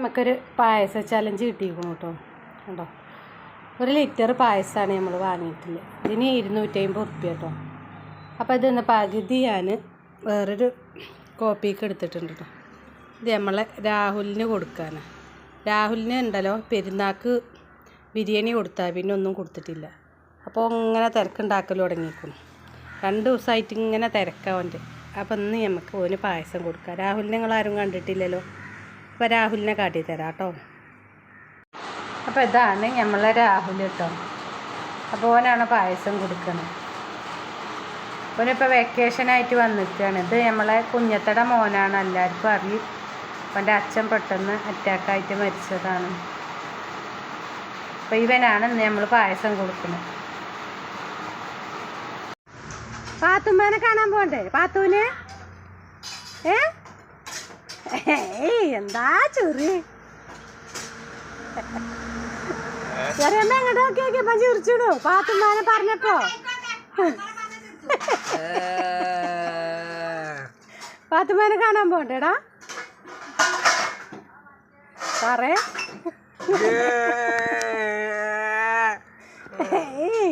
നമുക്കൊരു പായസ ചലഞ്ച് കിട്ടിയിരിക്കണം കേട്ടോ. കണ്ടോ? ഒരു ലിറ്റർ പായസമാണ് നമ്മൾ വാങ്ങിയിട്ടുള്ളത്. ഇതിന് ഇരുന്നൂറ്റമ്പത് റുപ്യ കേട്ടോ. അപ്പോൾ ഇതെന്ന പകുതി ഞാൻ വേറൊരു കോപ്പിക്ക് എടുത്തിട്ടുണ്ട് കേട്ടോ. ഇത് നമ്മളെ രാഹുലിന് കൊടുക്കാനാണ്. രാഹുലിന് ഉണ്ടല്ലോ പെരുന്നാൾക്ക് ബിരിയാണി കൊടുത്താൽ പിന്നെ ഒന്നും കൊടുത്തിട്ടില്ല. അപ്പോൾ ഇങ്ങനെ തിരക്കുണ്ടാക്കൽ തുടങ്ങിയിരിക്കുന്നു. രണ്ട് ദിവസമായിട്ട് ഇങ്ങനെ തിരക്കാവന്റെ അപ്പോൾ ഇന്ന് നമുക്ക് ഓന് പായസം കൊടുക്കാം. രാഹുലിനെ നിങ്ങൾ ആരും കണ്ടിട്ടില്ലല്ലോ? അപ്പോൾ രാഹുലിനെ കാട്ടിത്തരാം കേട്ടോ അപ്പോൾ ഇതാണ് നമ്മളെ രാഹുൽ കേട്ടോ. അപ്പോൾ ഓനാണ് പായസം കൊടുക്കുന്നത് ഓനിപ്പോൾ വെക്കേഷനായിട്ട് വന്നിരിക്കുകയാണ് ഇത് നമ്മളെ കുഞ്ഞത്തട മോനാണ് എല്ലാവർക്കും അറിയും. അവന്റെ അച്ഛൻ പെട്ടെന്ന് അറ്റാക്കായിട്ട് മരിച്ചതാണ്. അപ്പോൾ ഇവനാണ് ഇന്ന് നമ്മൾ പായസം കൊടുക്കുന്നത് പാത്തുമ്മേനെ കാണാൻ പോണ്ടേ? പാത്തൂന് ഏ? എന്താ ചൊറി? ചെറിയമ്മ എങ്ങോട്ട് നോക്കി നോക്കി അമ്മ ചിരിച്ചിടൂ. പാത്തുമ്മാനെ പറഞ്ഞപ്പോ. പാത്തുമ്മാനെ കാണാൻ പോണ്ടേടാ. പറേ ഏയ്.